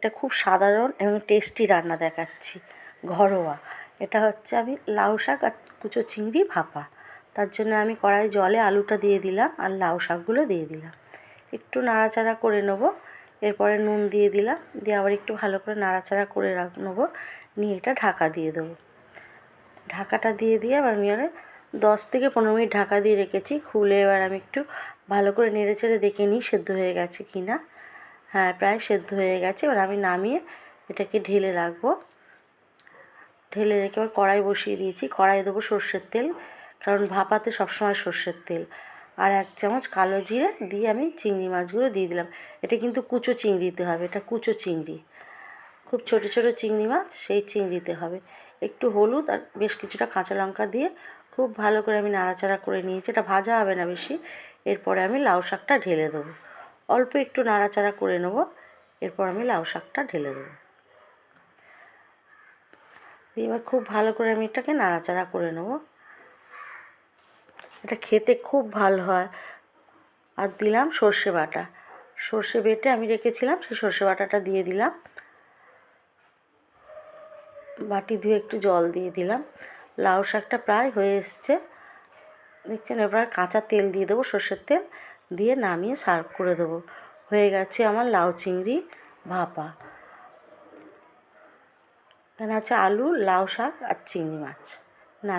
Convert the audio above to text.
এটা খুব সাধারণ এবং টেস্টি রান্না দেখাচ্ছি। ঘরোয়া। এটা হচ্ছে আমি লাউ শাক আর কুচো চিংড়ি ভাপা। তার জন্য আমি কড়াই জলে আলুটা দিয়ে দিলাম আর লাউ শাকগুলো দিয়ে দিলাম। একটু নাড়াচাড়া করে নেব। এরপরে নুন দিয়ে দিলাম। দিয়ে আবার একটু ভালো করে নাড়াচাড়া করে রাখ নেব। নিয়ে এটা ঢাকা দিয়ে দেবো। ঢাকাটা দিয়ে দিয়ে আবার আমি এবারে দশ থেকে পনেরো মিনিট ঢাকা দিয়ে রেখেছি। খুলে এবার আমি একটু ভালো করে নেড়ে চেড়ে দেখে নিই সেদ্ধ হয়ে গেছে কি না হ্যাঁ প্রায় সেদ্ধ হয়ে গেছে। এবার আমি নামিয়ে এটাকে ঢেলে রাখব। ঢেলে রেখে এবার কড়াই বসিয়ে দিয়েছি। কড়াই দেবো সর্ষের তেল, কারণ ভাপাতে সবসময় সর্ষের তেল। আর এক চামচ কালো জিরে দিয়ে আমি চিংড়ি মাছগুলো দিয়ে দিলাম। এটা কিন্তু কুচো চিংড়িতে হবে, এটা কুচো চিংড়ি। খুব ছোটো ছোটো চিংড়ি মাছ, সেই চিংড়িতে হবে। একটু হলুদ আর বেশ কিছুটা কাঁচা লঙ্কা দিয়ে খুব ভালো করে আমি নাড়াচাড়া করে নিয়েছি। এটা ভাজা হবে না বেশি। এরপরে আমি লাউ শাকটা ঢেলে দেবো। অল্প একটু নাড়াচাড়া করে নেব। এরপর আমি লাউ শাকটা ঢেলে দেবো। দিয়ে এবার খুব ভালো করে আমি এটাকে নাড়াচাড়া করে নেব। এটা খেতে খুব ভালো হয়। আর দিলাম সর্ষে বাটা। সর্ষে বেটে আমি রেখেছিলাম, সেই সর্ষে বাটাটা দিয়ে দিলাম। বাটি ধুয়ে একটু জল দিয়ে দিলাম। লাউ শাকটা প্রায় হয়ে এসছে। দেখছেন, এবার কাঁচা তেল দিয়ে দেবো সর্ষের তেল। দিয়ে নামিয়ে সার্ভ করে দেবো। হয়ে গেছে আমার লাউ চিংড়ি ভাপা। এখানে আছে আলু, লাউ শাক আর চিংড়ি মাছ।